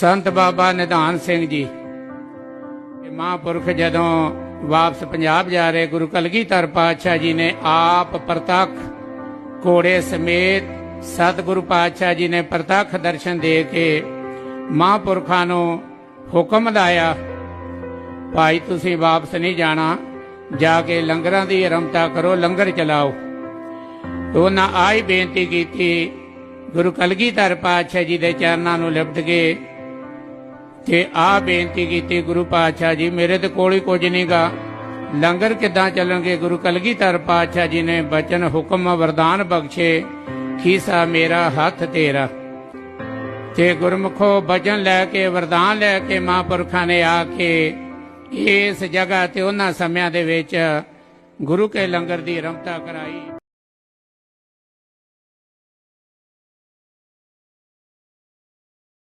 ਸੰਤ ਬਾਬਾ ਨਿਧਾਨ ਸਿੰਘ ਜੀ। ਇਹ ਮਹਾਂਪੁਰਖ ਜਦੋਂ ਵਾਪਸ ਪੰਜਾਬ ਜਾ ਰਹੇ, ਗੁਰੂ ਕਲਗੀਧਰ ਪਾਤਸ਼ਾਹ ਜੀ ਨੇ ਆਪ ਪ੍ਰਤੱਖ ਘੋੜੇ ਸਮੇਤ ਸਤਿਗੁਰੂ ਪਾਤਸ਼ਾਹ ਜੀ ਨੇ ਪ੍ਰਤੱਖ ਦਰਸ਼ਨ ਦੇ ਕੇ ਮਹਾਂਪੁਰਖਾਂ ਨੂੰ ਹੁਕਮ ਲਾਇਆ, ਭਾਈ, ਤੁਸੀਂ ਵਾਪਸ ਨਹੀਂ ਜਾਣਾ। ਜਾ ਕੇ ਲੰਗਰਾਂ ਦੀ ਆਰੰਭਤਾ ਕਰੋ, ਲੰਗਰ ਚਲਾਓ। ਤੇ ਉਹਨਾਂ ਆਈ ਬੇਨਤੀ ਕੀਤੀ, ਗੁਰੂ ਕਲਗੀਧਰ ਪਾਤਸ਼ਾਹ ਜੀ ਦੇ ਚਰਨਾਂ ਨੂੰ ਲਿਪਟ ਕੇ ਤੇ ਆ ਬੇਨਤੀ ਕੀਤੀ ਗੁਰੂ ਪਾਤਸ਼ਾਹ ਜੀ, ਮੇਰੇ ਤੇ ਕੋਲ ਹੀ ਕੁਝ ਨਹੀਂਗਾ ਲੰਗਰ ਕਿਦਾਂ ਚੱਲਣਗੇ? ਗੁਰੂ ਕਲਗੀਧਰ ਪਾਤਸ਼ਾਹ ਜੀ ਨੇ ਬਚਨ ਹੁਕਮ ਵਰਦਾਨ ਬਖਸ਼ੇ, ਖੀਸਾ ਮੇਰਾ ਹੱਥ ਤੇਰਾ। ਤੇ ਗੁਰਮੁਖੋ ਬਚਨ ਲੈ ਕੇ, ਵਰਦਾਨ ਲੈ ਕੇ ਮਹਾਂਪੁਰਖਾਂ ਨੇ ਆ ਕੇ ਇਸ ਜਗ੍ਹਾ ਤੇ ਉਹਨਾਂ ਸਮਿਆਂ ਦੇ ਵਿੱਚ ਗੁਰੂ ਕੇ ਲੰਗਰ ਦੀ ਰਮਤਾ ਕਰਾਈ।